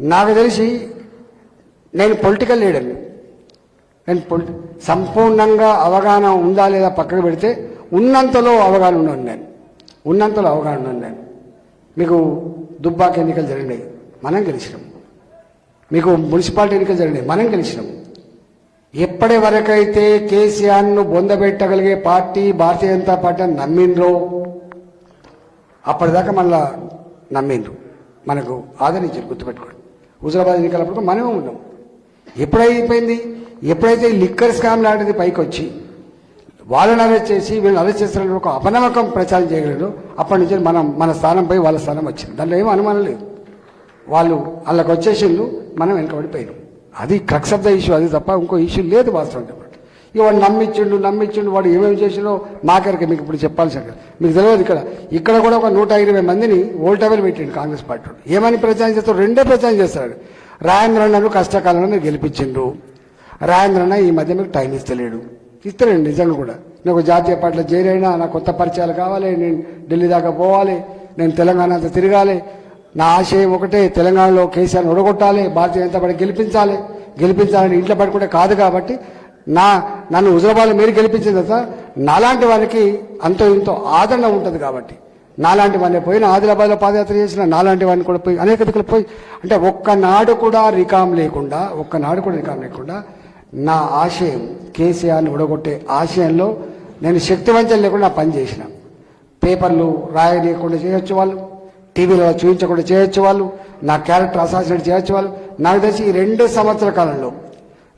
నాకు తెలిసి నేను పొలిటికల్ లీడర్ని నేను పొలి సంపూర్ణంగా అవగాహన ఉందా లేదా పక్కకు పెడితే ఉన్నంతలో అవగాహన ఉన్నాను నేను. ఉన్నంతలో అవగాహన ఉన్నాను నేను. మీకు దుబ్బాక ఎన్నికలు జరిగినాయి మనం గెలిచినాం. మీకు మున్సిపాలిటీ ఎన్నికలు జరిగినాయి మనం గెలిచినాం. ఎప్పటి వరకైతే కేసీఆర్ను బొందబెట్టగలిగే పార్టీ భారతీయ జనతా పార్టీ అని నమ్మిండ్రో అప్పటిదాకా మళ్ళా నమ్మిండ్రు. మనకు ఆదరించారు గుర్తుపెట్టుకోండి. హుజరాబాద్ ఎన్నికలప్పుడు మనమే ఉన్నాం. ఎప్పుడైపోయింది? ఎప్పుడైతే లిక్కర్ స్కామ్ లాంటిది పైకి వచ్చి వాళ్ళని అరెస్ట్ చేసి వీళ్ళని అరెస్ట్ చేస్తున్న ఒక అపనమ్మకం ప్రచారం చేయగలరు అప్పటి నుంచి మనం మన స్థానంపై వాళ్ళ స్థానం వచ్చింది. దాంట్లో ఏమీ అనుమానం లేదు. వాళ్ళు వాళ్ళకి వచ్చేసిండ్రు మనం వెనుకబడిపోయినాం. అది క్రక్స్ ఆఫ్ ద ఇష్యూ అది తప్ప ఇంకో ఇష్యూ లేదు వాస్తవం చెప్పండి ఇక వాడు నమ్మించిండు నమ్మించిండు వాడు ఏమేమి చేసిండో మాకెరకే మీకు ఇప్పుడు చెప్పాల్సి అక్కడ మీకు తెలియదు ఇక్కడ. ఇక్కడ కూడా ఒక నూట ఇరవై మందిని ఓల్టెవెల్ పెట్టిండు కాంగ్రెస్ పార్టీ ఏమని ప్రచారం చేస్తారు రెండే ప్రచారం చేస్తాడు. రాజేంద్రన్నను కష్టకాలంలో గెలిపించిండ్రు. రాజేంద్రన్న ఈ మధ్య మీకు టైం ఇస్తలేడు. ఇస్తలేండి నిజంగా కూడా. నాకు జాతీయ పార్టీలో చేరైనా నా కొత్త పరిచయాలు కావాలి నేను ఢిల్లీ దాకా పోవాలి నేను తెలంగాణ అంతా తిరగాలి. నా ఆశయం ఒకటే తెలంగాణలో కేసీఆర్ని ఒడగొట్టాలి భారతీయ జనతా పార్టీ గెలిపించాలి. గెలిపించాలని ఇంట్లో పడుకుంటే కాదు కాబట్టి నా నన్ను హుజరాబాద్లో మీరు గెలిపించిన తర్వాత నాలాంటి వారికి అంతో ఇంతో ఆదరణ ఉంటుంది కాబట్టి. నాలాంటి వాడిని పోయిన ఆదిలాబాద్లో పాదయాత్ర చేసిన నాలాంటి వాడిని కూడా పోయి అనేక దిక్కులు పోయి అంటే ఒక్కనాడు కూడా రికాం లేకుండా ఒక్కనాడు కూడా రికాం లేకుండా నా ఆశయం కేసీఆర్ని ఉడగొట్టే ఆశయంలో నేను శక్తివంచం లేకుండా పని చేసిన. పేపర్లు రాయలేకుండా చేయొచ్చు వాళ్ళు టీవీలో చూపించకుండా చేయొచ్చు వాళ్ళు నా క్యారెక్టర్ అసాసినేట్ చేయొచ్చు వాళ్ళు. నాకు తెలిసి ఈ రెండు సంవత్సర కాలంలో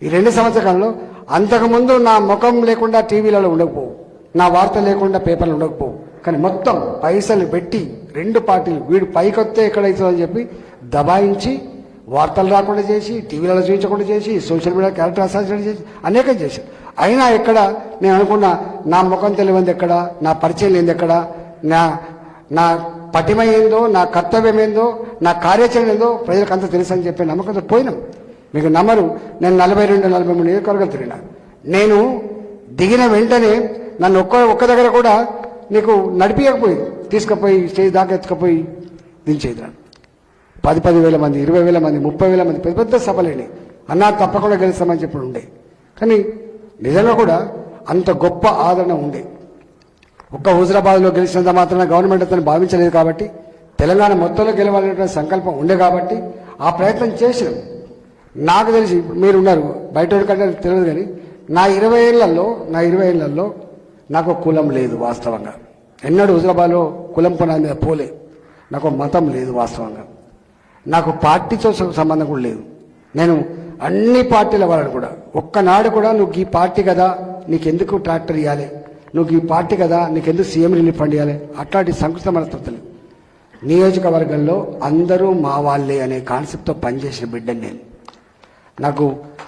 ఈ రెండు సంవత్సర కాలంలో అంతకుముందు నా ముఖం లేకుండా టీవీలలో ఉండకపోవు నా వార్త లేకుండా పేపర్లు ఉండకపోవు కానీ మొత్తం పైసలు పెట్టి రెండు పార్టీలు వీడు పైకొస్తే ఎక్కడైతుందని చెప్పి దబాయించి వార్తలు రాకుండా చేసి టీవీలలో చూపించకుండా చేసి సోషల్ మీడియా క్యారెక్టర్ అసాసినేట్ చేసి అనేకం చేశారు. అయినా ఎక్కడ నేను అనుకున్నా నా ముఖం తెలియంది ఎక్కడ నా పరిచయం లేనిది ఎక్కడ నా నా పటిమ ఏందో నా కర్తవ్యం ఏందో నా కార్యాచరణ ఏందో ప్రజలకు అంత తెలుసు అని చెప్పి నమ్మకంతో పోయినాం. మీకు నమ్మరు నేను నలభై రెండు నలభై మూడు నియోజకవర్గాలు తిరిగిన. నేను దిగిన వెంటనే నన్ను ఒక్క ఒక్క దగ్గర కూడా నీకు నడిపించకపోయింది తీసుకుపోయి స్టేజ్ దాకా ఎత్తుకుపోయి దించేది నన్ను పది పది వేల మంది ఇరవై వేల మంది ముప్పై వేల మంది పెద్ద పెద్ద సభలేని. అన్నా తప్పకుండా గెలుస్తామని చెప్పి ఉండే. కానీ నిజంగా కూడా అంత గొప్ప ఆదరణ ఉండే. ఒక్క హుజరాబాద్లో గెలిచినంత మాత్రాన గవర్నమెంట్ అతను భావించలేదు కాబట్టి తెలంగాణ మొత్తంలో గెలవాలనే సంకల్పం ఉండే కాబట్టి ఆ ప్రయత్నం చేసినాం. నాకు తెలిసి మీరు ఉన్నారు బయట కంటే తెలియదు కానీ నా ఇరవై ఏళ్ళలో నా ఇరవై ఏళ్ళలో నాకు కులం లేదు వాస్తవంగా. ఎన్నడూ హుజరాబాద్లో కులం పునాది మీద పోలే. నాకు మతం లేదు వాస్తవంగా. నాకు పార్టీతో సంబంధం కూడా లేదు. నేను అన్ని పార్టీల వాళ్ళని కూడా ఒక్కనాడు కూడా నువ్వు ఈ పార్టీ కదా నీకెందుకు ట్రాక్టర్ ఇవ్వాలి నువ్వు ఈ పార్టీ కదా నీకెందుకు సీఎం రిలీఫ్ ఫండ్ ఇవ్వాలి అట్లాంటి సంకృత మనస్తత్వం నియోజకవర్గంలో అందరూ మా వాళ్ళే అనే కాన్సెప్ట్తో పనిచేసిన బిడ్డని నేను. నాకు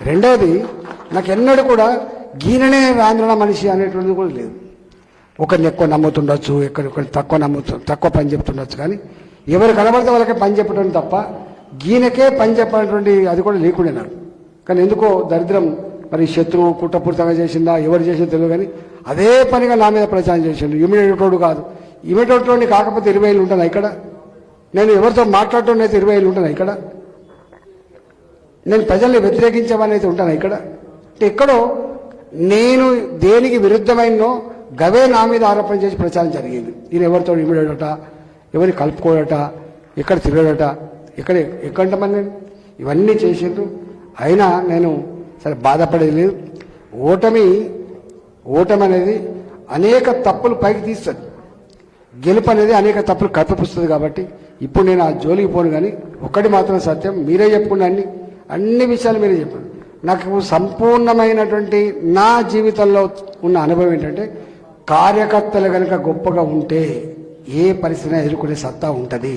రెండవది నాకు ఎన్నడూ కూడా గీననే ఆంధ్రణ మనిషి అనేటువంటిది కూడా లేదు. ఒకరిని ఎక్కువ నమ్ముతుండొచ్చు ఎక్కడొకరిని తక్కువ నమ్ముతు తక్కువ పని చెప్తుండొచ్చు కానీ ఎవరు కనబడితే వాళ్ళకే పని చెప్పడం తప్ప గీనకే పని చెప్పినటువంటి అది కూడా లేకుండా నాకు. కానీ ఎందుకో దరిద్రం మరి శత్రువు కుట్రపూరితంగా చేసిందా ఎవరు చేసిందో తెలియదు కానీ అదే పనిగా నా మీద ప్రచారం చేసిండు. ఇమీడియట్ కాదు. ఇమీడియట్ కాకపోతే ఇరవై ఏళ్ళు ఉంటాను ఇక్కడ? నేను ఎవరితో మాట్లాడటం అయితే ఇరవై ఏళ్ళు ఉంటాను ఇక్కడ? నేను ప్రజల్ని వ్యతిరేకించమనేది ఉంటాను ఇక్కడ? అంటే ఎక్కడో నేను దేనికి విరుద్ధమైనో గవే నా మీద ఆరోపణ చేసి ప్రచారం జరిగింది. ఈయన ఎవరితో ఇమిడట ఎవరిని కలుపుకోడట ఎక్కడ తిరగడట ఎక్కడ ఎక్కడంటమని నేను? ఇవన్నీ చేసిండ్రు. అయినా నేను సరే బాధపడేది లేదు. ఓటమి ఓటమి అనేది అనేక తప్పులు పైకి తీస్తుంది. గెలుపు అనేది అనేక తప్పులు కప్పిపుస్తుంది కాబట్టి ఇప్పుడు నేను ఆ జోలికి పోను కానీ ఒక్కటి మాత్రం సత్యం. మీరే చెప్పుకున్నాన్ని అన్ని విషయాలు మీరే చెప్పండి. నాకు సంపూర్ణమైనటువంటి నా జీవితంలో ఉన్న అనుభవం ఏంటంటే కార్యకర్తలు కనుక గొప్పగా ఉంటే ఏ పరిస్థితిని ఎదుర్కొనే సత్తా ఉంటుంది.